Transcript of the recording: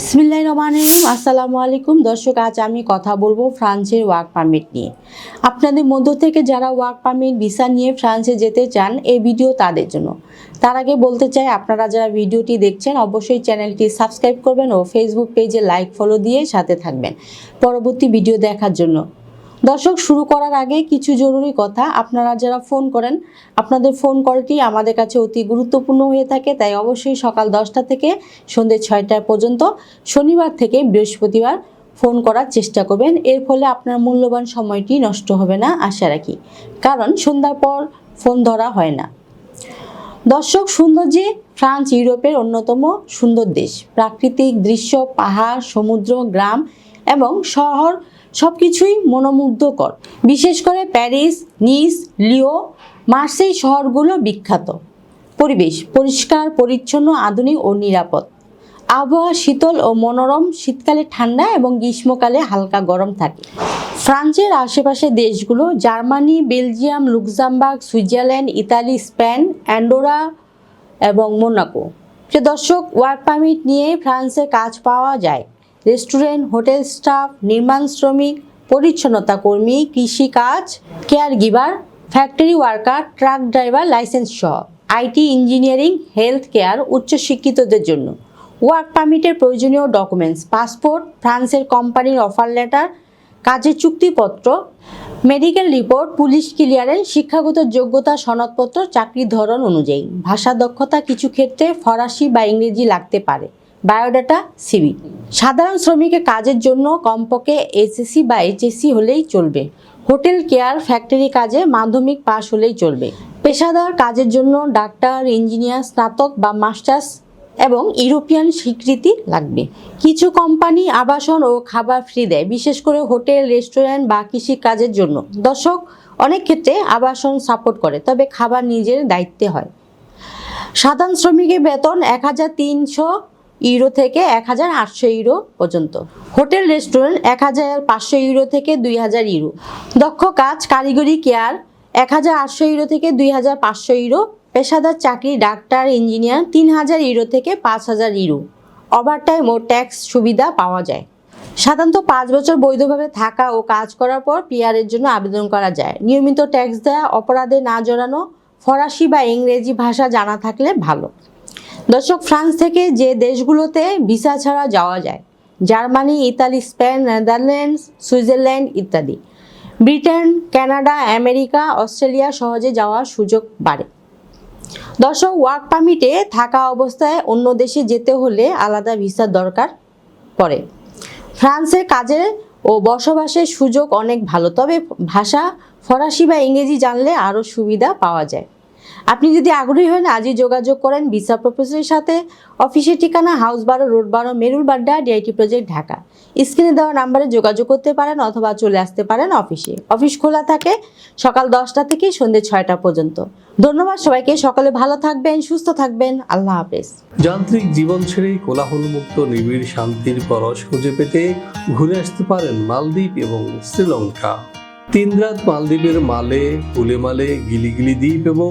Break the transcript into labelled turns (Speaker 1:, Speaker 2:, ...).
Speaker 1: বিসমিল্লাহ রহমান রহিম। আসসালামু আলাইকুম। দর্শক, আজ আমি কথা বলব ফ্রান্সের ওয়ার্ক পারমিট নিয়ে। আপনাদের মধ্য থেকে যারা ওয়ার্ক পারমিট, ভিসা নিয়ে ফ্রান্সে যেতে চান, এই ভিডিও তাদের জন্য। তার আগে বলতে চাই, আপনারা যারা ভিডিওটি দেখছেন, অবশ্যই চ্যানেলটি সাবস্ক্রাইব করবেন ও ফেসবুক পেজে লাইক ফলো দিয়ে সাথে থাকবেন। পরবর্তী ভিডিও দেখার জন্য। দর্শক, শুরু করার আগে কিছু জরুরি কথা। আপনারা যারা ফোন করেন, আপনাদের ফোন কলটি আমাদের কাছে অতি গুরুত্বপূর্ণ হয়ে থাকে, তাই অবশ্যই সকাল দশটা থেকে সন্ধ্যে ছয়টা পর্যন্ত শনিবার থেকে বৃহস্পতিবার ফোন করার চেষ্টা করবেন। এর ফলে আপনার মূল্যবান সময়টি নষ্ট হবে না, আশা রাখি। কারণ সন্ধ্যার পর ফোন ধরা হয় না। দর্শক, সৌন্দর্যে ফ্রান্স, ইউরোপের অন্যতম সুন্দর দেশ। প্রাকৃতিক দৃশ্য, পাহাড়, সমুদ্র, গ্রাম এবং শহর সব কিছুই মনোমুগ্ধকর। বিশেষ করে প্যারিস, নিস, লিও, মার্সেই শহরগুলো বিখ্যাত। পরিবেশ, পরিষ্কার, পরিচ্ছন্ন, আধুনিক ও নিরাপদ। আবহাওয়া শীতল ও মনোরম, শীতকালে ঠান্ডা এবং গ্রীষ্মকালে হালকা গরম থাকে। ফ্রান্সের আশেপাশে দেশগুলো Germany, Belgium, Luxembourg, Switzerland, Italy, Spain, Andorra এবং মোনাকো। যে দর্শক, ওয়ার্ক পারমিট নিয়ে ফ্রান্সে কাজ পাওয়া যায়। রেস্টুরেন্ট, হোটেল স্টাফ, নির্মাণ শ্রমিক, পরিচ্ছন্নতা কর্মী কৃষিকাজ caregiver, factory worker, truck driver, licence সহ। আইটি, ইঞ্জিনিয়ারিং, হেলথ কেয়ার উচ্চশিক্ষিতদের জন্য। ওয়ার্ক পারমিটের প্রয়োজনীয় ডকুমেন্টস, পাসপোর্ট, ফ্রান্সের কোম্পানির অফার লেটার, কাজের চুক্তিপত্র, মেডিকেল রিপোর্ট, পুলিশ ক্লিয়ারেন্স, শিক্ষাগত যোগ্যতা সনদপত্র, চাকরির ধরন অনুযায়ী। ভাষা দক্ষতা কিছু ক্ষেত্রে ফরাসি বা ইংরেজি লাগতে পারে। Biodata CV. সাধারণ শ্রমিকের কাজের জন্য কমপক্ষে এসএসসি বা এইচএসসি হলেই চলবে। হোটেল কেয়ার ফ্যাক্টরি কাজে মাধ্যমিক পাশ হলেই চলবে। পেশাদার কাজের জন্য ডাক্তার, ইঞ্জিনিয়ার, স্নাতক বা মাস্টার্স এবং ইউরোপিয়ান স্বীকৃতি লাগবে। কিছু কোম্পানি আবাসন ও খাবার ফ্রি দেয়, বিশেষ করে হোটেল, রেস্টুরেন্ট বা কৃষি কাজের জন্য। দর্শক, অনেক ক্ষেত্রে আবাসন সাপোর্ট করে, তবে খাবার নিজের দায়িত্বে হয়। সাধারণ শ্রমিকের বেতন এক হাজার তিনশো ইউরো থেকে এক হাজার আটশো ইউরো পর্যন্ত। হোটেল, রেস্টুরেন্ট এক হাজার পাঁচশো ইউরো থেকে দুই হাজার ইউরো দক্ষ কাজ, কারিগরি কেয়ার এক হাজার আটশো ইউরো থেকে দুই হাজার পাঁচশো ইউরো পেশাদার চাকরি, ডাক্তার, ইঞ্জিনিয়ার তিন হাজার ইউরো থেকে পাঁচ হাজার ইউরো ওভারটাইম ও ট্যাক্স সুবিধা পাওয়া যায়। সাধারণত পাঁচ বছর বৈধভাবে থাকা ও কাজ করার পর পিআরের জন্য আবেদন করা যায়। নিয়মিত ট্যাক্স দেওয়া অপরাধে না জড়ানো, ফরাসি বা ইংরেজি ভাষা জানা থাকলে ভালো। দর্শক, ফ্রান্স থেকে যে দেশগুলোতে ভিসা ছাড়া যাওয়া যায়, Germany, Italy, Spain, Netherlands, Switzerland ইত্যাদি। ব্রিটেন, কানাডা, আমেরিকা, অস্ট্রেলিয়া সহজে যাওয়ার সুযোগ বাড়ে। দর্শক, ওয়ার্ক পারমিটে থাকা অবস্থায় অন্য দেশে যেতে হলে আলাদা ভিসার দরকার পড়ে। ফ্রান্সে কাজে ও বসবাসের সুযোগ অনেক ভালো, তবে ভাষা, ফরাসি বা ইংরেজি জানলে আরও সুবিধা পাওয়া যায়। আপনি যদি আগ্রহী হন আজই যোগাযোগ করেন ভিসা প্রফেসরের সাথে। অফিসের ঠিকানা হাউস বারো রোড বারো মেরুল বাড্ডা ডিআইটি প্রজেক্ট ঢাকা। স্ক্রিনে দেওয়া নাম্বারে যোগাযোগ করতে পারেন অথবা চলে আসতে পারেন অফিসে। অফিস খোলা থাকে সকাল দশটা থেকে সন্ধ্যে ছয়টা পর্যন্ত। ধন্যবাদ সবাইকে, সকলে ভালো থাকবেন, সুস্থ থাকবেন। আল্লাহ হাফেজ।
Speaker 2: যান্ত্রিক জীবন ছেড়ে কোলাহলমুক্ত, নিবিড় শান্তির পরশ খুঁজে পেতে ঘুরে আসতে পারেন মালদ্বীপ এবং শ্রীলঙ্কা। তিন রাত মালদ্বীপের মালে উলেমালে গিলিগিলি দ্বীপ এবং